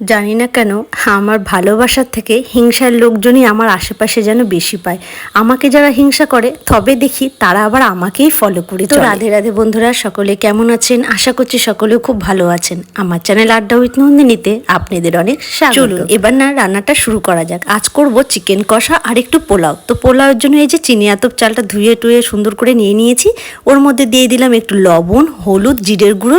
জানি না কেন আমার ভালোবাসার থেকে হিংসার লোকজনই আমার আশেপাশে যেন বেশি পায়। আমাকে যারা হিংসা করে তবে দেখি তারা আবার আমাকেই ফলো করে তো রাধে রাধে বন্ধুরা সকলে কেমন আছেন? আশা করছি সকলে খুব ভালো আছেন। আমার চ্যানেল আড্ডা উইথ নন্দিনীতে আপনাদের অনেক চলুন এবার না রান্নাটা শুরু করা যাক। আজ করব চিকেন কষা আর একটু পোলাও। তো পোলাওয়ের জন্য এই যে চিনি আতপ চালটা ধুয়ে টুয়ে সুন্দর করে নিয়ে নিয়েছি। ওর মধ্যে দিয়ে দিলাম একটু লবণ হলুদ জিরের গুঁড়ো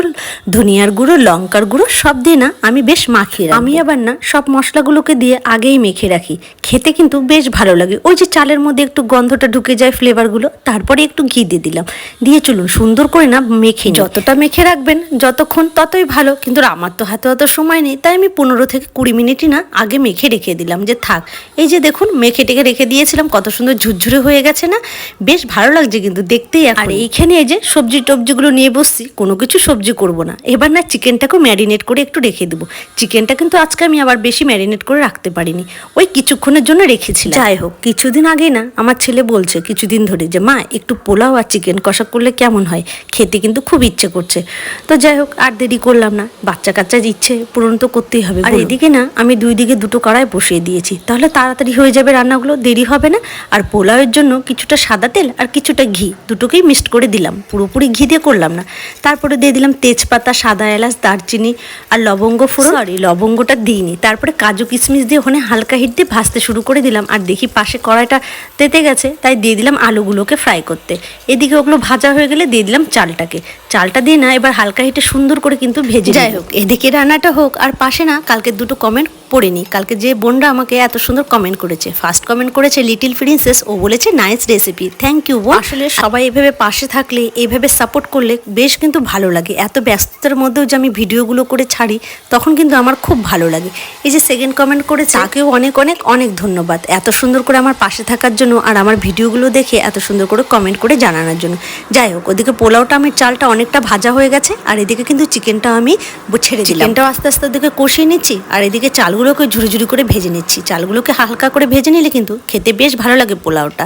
ধনিয়ার গুঁড়ো লঙ্কার গুঁড়ো সব দিয়ে না আমি বেশ মাখিয়ে। আমি আবার না সব মশলাগুলোকে দিয়ে আগেই মেখে রাখি। খেতে কিন্তু বেশ ভালো লাগে। ওই যে চালের মধ্যে একটু গন্ধটা ঢুকে যায় ফ্লেভারগুলো তারপরে একটু ঘি দিয়ে দিলাম। দিয়ে চলুন সুন্দর করে না মেখে যতটা মেখে রাখবেন যতক্ষণ ততই ভালো। কিন্তু আমার তো হাতে অত সময় নেই তাই আমি পনেরো থেকে কুড়ি মিনিটই না আগে মেখে রেখে দিলাম। যে থাক এই যে দেখুন মেখে টেকে রেখে দিয়েছিলাম কত সুন্দর ঝুরঝুরে হয়ে গেছে না? বেশ ভালো লাগছে কিন্তু দেখতেই আর এইখানে এই যে সবজি টবজিগুলো নিয়ে বসছি কোনো কিছু সবজি করব না। এবার না চিকেনটাকেও ম্যারিনেট করে একটু রেখে দেবো। চিকেনটা কিন্তু আজকে আমি আবার বেশি ম্যারিনেট করে রাখতে পারিনি। ওই কিছুক্ষণের জন্য রেখেছিলাম। যাই হোক কিছুদিন আগেই না আমার ছেলে বলছে কিছুদিন ধরে যে মা একটু পোলাও আর চিকেন কষা করলে কেমন হয়? খেতে কিন্তু খুব ইচ্ছে করছে। তো যাই হোক আর দেরি করলাম না। বাচ্চা কাচ্চার ইচ্ছে পূরণ তো করতেই হবে আর এদিকে না আমি দুই দিকে দুটো কড়াই বসিয়ে দিয়েছি। তাহলে তাড়াতাড়ি হয়ে যাবে রান্নাগুলো দেরি হবে না। আর পোলাওয়ের জন্য কিছুটা সাদা তেল আর কিছুটা ঘি দুটোকেই মিক্সড করে দিলাম। পুরোপুরি ঘি দিয়ে করলাম না। তারপরে দিয়ে দিলাম তেজপাতা সাদা এলাচ দারচিনি আর লবঙ্গ ফুরো সরি লবঙ্গটা দিইনি। তারপরে কাজু কিশমিশ দিয়ে ওখানে হালকা হিট দিয়ে ভাজতে শুরু করে দিলাম। আর দেখি পাশে কড়াইটা তেতে গেছে তাই দিয়ে দিলাম আলুগুলোকে ফ্রাই করতে। এদিকে ওগুলো ভাজা হয়ে গেলে দিয়ে দিলাম চালটাকে। চালটা দিয়ে না এবার হালকা হিটে সুন্দর করে কিন্তু ভেজে যাই হোক এদিকে রান্নাটা হোক আর পাশে না কালকে দুটো কমেন্ট পড়িনি। কালকে যে বোনরা আমাকে এত সুন্দর কমেন্ট করেছে। ফার্স্ট কমেন্ট করেছে লিটিল প্রিন্সেস ও বলেছে নাইস রেসিপি থ্যাংক ইউ বোন। আসলে সবাই এভাবে পাশে থাকলে এভাবে সাপোর্ট করলে বেশ কিন্তু ভালো লাগে। এত ব্যস্ততার মধ্যেও যে আমি ভিডিওগুলো করে ছাড়ি তখন কিন্তু আমার খুব ভালো লাগে। এই যে সেকেন্ড কমেন্ট করে তাকেও অনেক অনেক অনেক ধন্যবাদ। এত সুন্দর করে আমার পাশে থাকার জন্য আর আমার ভিডিওগুলো দেখে এত সুন্দর করে কমেন্ট করে জানানোর জন্য। যাই হোক ওদিকে পোলাওটা আমি চালটা অনেকটা ভাজা হয়ে গেছে আর এদিকে কিন্তু চিকেনটা আমি ছেড়ে দিলাম। চিকেনটাও আস্তে আস্তে ওদিকে কষিয়ে নিচ্ছি আর এদিকে চালগুলোকে ঝুড়ি ঝুড়ি করে ভেজে নিচ্ছি। চালগুলোকে হালকা করে ভেজে নিলে কিন্তু খেতে বেশ ভালো লাগে পোলাওটা।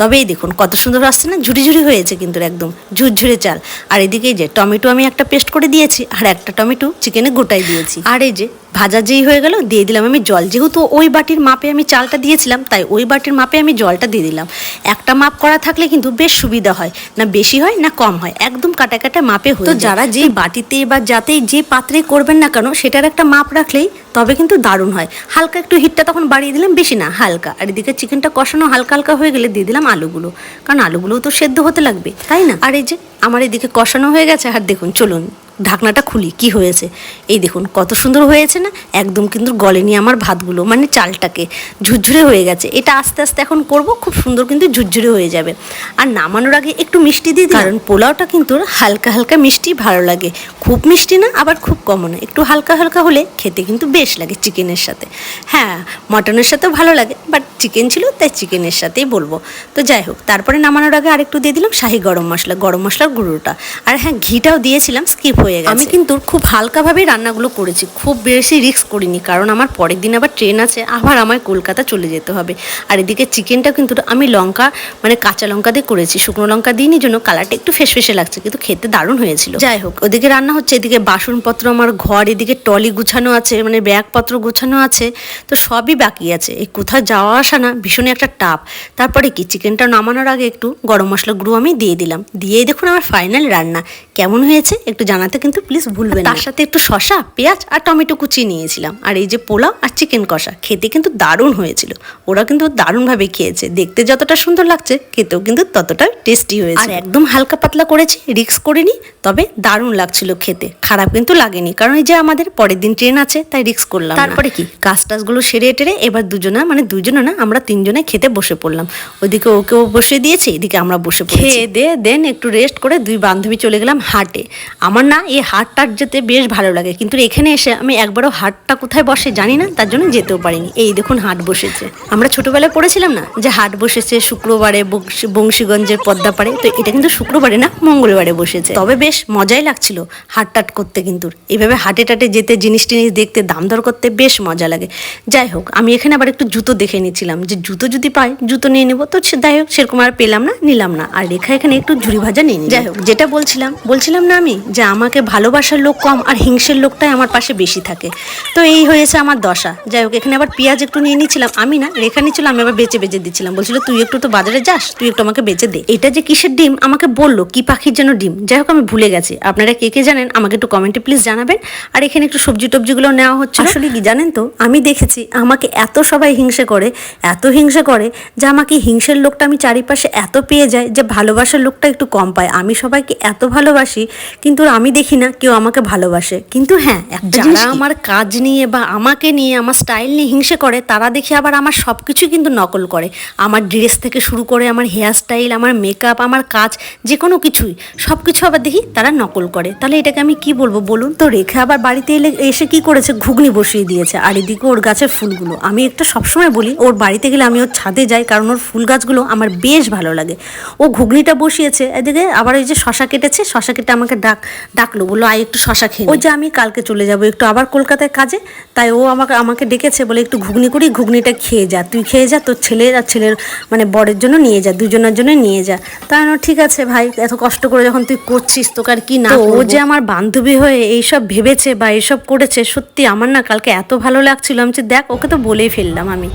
তবে এই দেখুন কত সুন্দর আসছে না? ঝুড়ি ঝুড়ি হয়েছে কিন্তু একদম ঝুরঝুরে চাল। আর এদিকে এই যে টমেটো আমি একটা পেস্ট করে দিয়েছি আর একটা টমেটো চিকেনে গোটাই দিয়েছি। আর এই যে ভাজা যেই হয়ে গেল দিয়ে দিলাম আমি জল। যেহেতু ওই বাটির মাপে আমি চালটা দিয়েছিলাম তাই ওই বাটির মাপে আমি জলটা দিয়ে দিলাম। একটা মাপ করা থাকলে কিন্তু বেশ সুবিধা হয় না বেশি হয় না কম হয় একদম কাটা কাটা মাপে হয়ে তো যারা যে বাটিতে বা যাতেই যে পাত্রে করবেন না কেন সেটার একটা মাপ রাখলেই তবে কিন্তু দারুণ হয়। হালকা একটু হিটটা তখন বাড়িয়ে দিলাম বেশি না হালকা। আর এদিকে চিকেনটা কষানো হালকা হালকা হয়ে গেলে দিয়ে দিলাম আলুগুলো। কারণ আলুগুলোও তো সেদ্ধ হতে লাগবে তাই না? আর এই যে আমার এদিকে কষানো হয়ে গেছে, আর দেখুন, চলুন, ঢাকনাটা খুলি, কি হয়েছে? এই দেখুন, কত সুন্দর হয়েছে না? একদম কিন্তু গলেনি আমার ভাতগুলো মানে চালটাকে, ঝুরঝুরে হয়ে গেছে। এটা আস্তে আস্তে এখন করব, খুব সুন্দর কিন্তু ঝুরঝুরে হয়ে যাবে। আর নামানোর আগে একটু মিষ্টি দিয়ে দিই, কারণ পোলাওটা কিন্তু হালকা হালকা মিষ্টি, ভালো লাগে। খুব মিষ্টি না, আবার খুব কমও না। একটু হালকা হালকা হলে খেতে কিন্তু বেশ লাগে চিকেনের সাথে। হ্যাঁ মটনের সাথেও ভালো লাগে, বাট চিকেন ছিল, তাই চিকেনের সাথেই বলব। তো যাই হোক, তারপরে নামানোর আগে আরেকটু দিয়ে দিলাম শাহি গরম মশলা। গরম মশলার গুঁড়োটা। আর হ্যাঁ ঘিটাও দিয়েছিলাম স্কিপ হয়ে গেছে। আমি কিন্তু খুব হালকাভাবে রান্নাগুলো করেছি। খুব বেশি রিস্ক করিনি কারণ আমার পরের দিন আবার ট্রেন আছে আবার আমায় কলকাতা চলে যেতে হবে। আর এদিকে চিকেনটা কিন্তু আমি লঙ্কা মানে কাঁচা লঙ্কা দিয়ে করেছি। শুকনো লঙ্কা দিইনি জন্য কালারটা একটু ফেস ফেসে লাগছে কিন্তু খেতে দারুণ হয়েছিল। যাই হোক ওদিকে রান্না হচ্ছে এদিকে বাসনপত্র আমার ঘর এদিকে টলি গুছানো আছে মানে ব্যাগপত্র গুছানো আছে তো সবই বাকি আছে। এই কোথাও যাওয়া আসা না ভীষণ একটা টাপ তারপরে কি চিকেনটা নামানোর আগে একটু গরম মশলা গুঁড়ো আমি দিয়ে দিলাম। দিয়েই দেখুন আমার ফাইনাল রান্না। কেমন হয়েছে? একটু জানাতে কিন্তু প্লিজ ভুলবেন না। তার সাথে একটু শশা পেঁয়াজ আর টমেটো কুচি নিয়েছিলাম। আর এই যে পোলাও আর চিকেন কষা খেতে কিন্তু দারুণ হয়েছিল। ওরা কিন্তু দারুণভাবে খেয়েছে। দেখতে যতটা সুন্দর লাগছে খেতেও কিন্তু ততটা টেস্টি হয়েছে। আর একদম হালকা পাতলা করেছি রিক্স করিনি তবে দারুণ লাগছিল খেতে। খারাপ কিন্তু লাগেনি কারণ এই যে আমাদের পরের দিন ট্রেন আছে তাই রিক্স করলাম তারপরে কি? কাজ টাজগুলো সেরে টেরে এবার দুজনা মানে দুজনে না আমরা তিনজনে খেতে বসে পড়লাম। ওইদিকে ওকেও বসে দিয়েছে এদিকে আমরা বসে খেয়ে দে দেন একটু রেস্ট করে দুই বান্ধবী চলে গেলাম হাটে। আমার না এই হাটটার যেতে বেশ ভালো লাগে। কিন্তু এখানে এসে আমি একবারও হাটটা কোথায় বসে জানি না, তার জন্য যেতেও পারিনি। এই দেখুন হাট বসেছে। আমরা ছোটবেলায় পড়েছিলাম না যে হাট বসেছে, শুক্রবারে বংশী- বংশীগঞ্জের পদ্মাপাড়ে তো এটা কিন্তু শুক্রবারে না, মঙ্গলবারে বসেছে। তবে বেশ মজাই লাগছিল হাট টাট করতে কিন্তু। এইভাবে হাটে টাটে যেতে, জিনিস টিনিস দেখতে, দাম দর করতে বেশ মজা লাগে। যাই হোক, আমি এখানে আবার একটু জুতো দেখে নিয়েছিলাম। যে জুতো যদি পাই, জুতো নিয়ে নেব। তো যাই হোক, সেরকম আর পেলাম না, নিলাম না। আর রেখা এখানে একটু ঝুড়ি ভাজা নিয়ে। যাই হোক, যেটা বলছিলাম বলছিলাম না আমি? যে আমাকে ভালোবাসার লোক কম আর হিংসের লোকটাই আমার পাশে বেশি থাকে। তো এই হয়েছে আমার দশা। যাই হোক, এখানে আবার পেঁয়াজ একটু নিয়ে নিয়েছিলাম। আমি না, রেখা নিচ্ছিলাম আমি আবার বেঁচে বেঁচে দিচ্ছিলাম। বলছিল, তুই একটু তো বাজারে যাস, তুই একটু আমাকে বেঁচে দে। এটা যে কিসের ডিম? আমাকে বলল, কি পাখির যেন ডিম? যাই হোক, আমি ভুলে গেছি। আপনারা কে কে জানেন, আমাকে একটু কমেন্টে প্লিজ জানাবেন। আর এখানে একটু সবজি টবজিগুলো নেওয়া হচ্ছে আসলে কি জানেন তো, আমি দেখেছি, আমাকে এত সবাই হিংসে করে, এত হিংসে করে, যে আমাকে হিংসের লোকটা আমি চারিপাশে এত পেয়ে যায়, যে ভালোবাসার লোকটা একটু কম পায়। আমি সবাইকে এত ভালোবাসি কিন্তু আমি দেখি না কেউ আমাকে ভালোবাসে। কিন্তু হ্যাঁ যারা আমার কাজ নিয়ে বা আমাকে নিয়ে আমার স্টাইল নিয়ে হিংসে করে তারা দেখি আবার আমার সব কিছুই কিন্তু নকল করে। আমার ড্রেস থেকে শুরু করে আমার হেয়ার স্টাইল আমার মেকআপ আমার কাজ যে কোনো কিছুই সব কিছু আবার দেখি তারা নকল করে। তাহলে এটাকে আমি কি বলব বলুন? তো রেখে আবার বাড়িতে এলে এসে কি করেছে? ঘুগনি বসিয়ে দিয়েছে। আর এদিকে ওর গাছের ফুলগুলো। আমি একটা সবসময় বলি ওর বাড়িতে গেলে আমি ওর ছাদে যাই কারণ ওর ফুল গাছগুলো আমার বেশ ভালো লাগে। ও ঘুগনিটা বসিয়েছে এদিকে আবার ওই যে শশা কেটেছে শশা কেটে আমাকে ডাক ডাকলো বলল আই একটু শশা খেয়ে ওই যে আমি কালকে চলে যাব একটু আবার কলকাতায় কাজে তাই ও আমাকে আমাকে ডেকেছে বলে একটু ঘুগনি করি ঘুগনিটা খেয়ে যা তুই খেয়ে যা তোর ছেলের আর ছেলের মানে বরের জন্য নিয়ে যা দুজনের জন্য নিয়ে যা। তাই ঠিক আছে ভাই এত কষ্ট করে যখন তুই করছিস তোকে আর কি না ও যে আমার বান্ধবী হয়ে এইসব ভেবেছে বা এইসব করেছে সত্যি আমার না কালকে এত ভালো লাগছিল আমি যে দেখ ওকে তো বলেই ফেললাম আমি।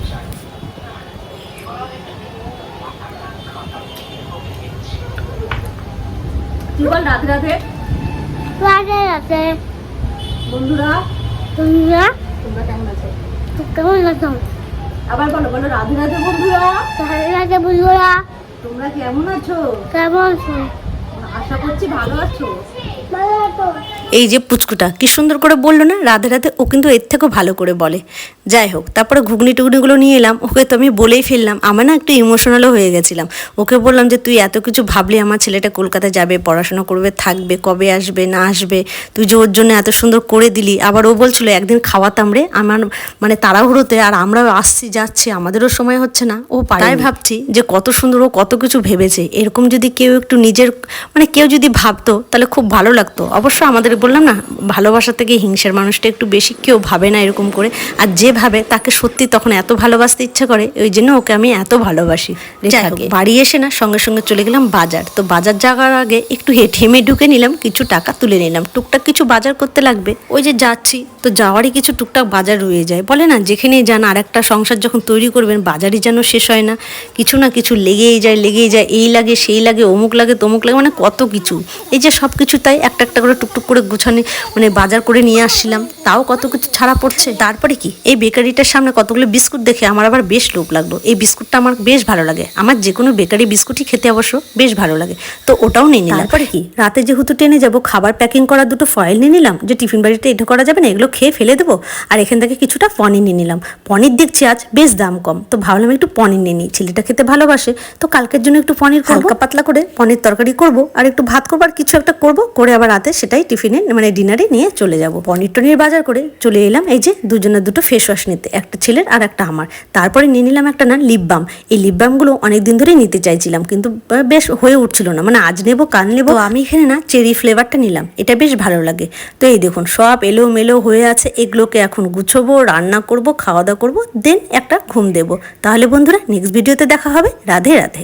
তুই বল রাধে রাধে। রাধে রাধে। বন্ধুরা বন্ধুরা তোমরা কেমন আছো? কেমন আছো? আবার বলো বলো রাধে রাধে বন্ধুরা। রাধে রাধে বন্ধুরা। তোমরা কেমন আছো? কেমন আছো? আশা করছি ভালো আছো? এই যে পুচকুটা কি সুন্দর করে বলল না? রাধে রাধে ও কিন্তু এর থেকেও ভালো করে বলে। যাই হোক তারপরে ঘুগনি টুগনিগুলো নিয়ে এলাম। ওকে তো আমি বলেই ফেললাম আমার না একটু ইমোশনালও হয়ে গেছিলাম। ওকে বললাম যে তুই এত কিছু ভাবলি আমার ছেলেটা কলকাতা যাবে পড়াশোনা করবে থাকবে কবে আসবে না আসবে? তুই যে ওর জন্য এত সুন্দর করে দিলি। আবার ও বলছিল একদিন খাওয়াতাম রে আমার মানে তাড়াহুড়োতে আর আমরা আসছি যাচ্ছি আমাদেরও সময় হচ্ছে না। ও পাড়ায় ভাবছি যে কত সুন্দর ও কত কিছু ভেবেছে। এরকম যদি কেউ একটু নিজের মানে কেউ যদি ভাবতো তাহলে খুব ভালো লাগতো। অবশ্য আমাদের বললাম না ভালোবাসা থেকে হিংসার মানুষটা একটু বেশি কেউ ভাবে না এরকম করে। আর যে ভাবে তাকে সত্যি তখন এত ভালোবাসতে ইচ্ছা করে ওই জন্য ওকে আমি এত ভালোবাসি। বাড়ি এসে না সঙ্গে সঙ্গে চলে গেলাম বাজার। তো বাজার যাওয়ার আগে একটু হেঁটে হেমে ঢুকে নিলাম কিছু টাকা তুলে নিলাম। টুকটাক কিছু বাজার করতে লাগবে। ওই যে যাচ্ছি তো যাওয়ারই কিছু টুকটাক বাজার রয়ে যায়। বলে না যেখানেই যান আর একটা সংসার যখন তৈরি করবেন বাজারই যেন শেষ হয় না। কিছু না কিছু লেগেই যায় লেগেই যায় এই লাগে সেই লাগে অমুক লাগে তমুক লাগে মানে কত কিছু। এই যে সব কিছু তাই একটা একটা করে টুকটুক করে গুছানে মানে বাজার করে নিয়ে আসছিলাম। তাও কত কিছু ছাড়া পড়ছে। তারপরে কি? এই বেকারিটার সামনে কতগুলো বিস্কুট দেখে আমার আবার বেশ লোভ লাগল। এই বিস্কুটটা আমার বেশ ভালো লাগে। আমার যে কোনো বেকারি বিস্কুটই খেতে অবশ্য বেশ ভালো লাগে। তো ওটাও নিয়ে নিলাম। তারপরে কি? রাতে যেহেতু ট্রেনে যাব খাবার প্যাকিং করার দুটো ফয়েল নিয়ে নিলাম। যে টিফিন বাড়িতে এটা করা যাবে না এগুলো খেয়ে ফেলে দেবো। আর এখান থেকে কিছুটা পনির নিয়ে নিলাম। পনির দেখছি আজ বেশ দাম কম। তো ভাবলাম একটু পনির নিয়ে নিই। ছেলেটা খেতে ভালোবাসে। তো কালকের জন্য একটু পনির হালকা পাতলা করে পনির তরকারি করব। আর একটু ভাত করব আর কিছু একটা করব, করে আবার রাতে সেটাই টিফিনে মানে ডিনারে নিয়ে চলে যাব। পনির টনির বাজার করে চলে এলাম, এই যে দুজনের দুটো ফেস ওয়াশ নিতে, একটা ছেলের আর একটা আমার। তারপরে নিয়ে নিলাম একটা না লিপ বাম এই লিপ বামগুলো অনেক দিন ধরেই নিতে চাইছিলাম, কিন্তু বেশ হয়ে উঠছিল না। মানে আজ নেব, কাল নেব। আমি এখানে না চেরি ফ্লেভারটা নিলাম, এটা বেশ ভালো লাগে। তো এই দেখুন, সব এলো মেলো হয়ে আছে, এগুলোকে এখন গুছবো, রান্না করব, খাওয়া দাওয়া করব, দেন একটা ঘুম দেবো। তাহলে বন্ধুরা নেক্সট ভিডিওতে দেখা হবে। রাধে রাধে।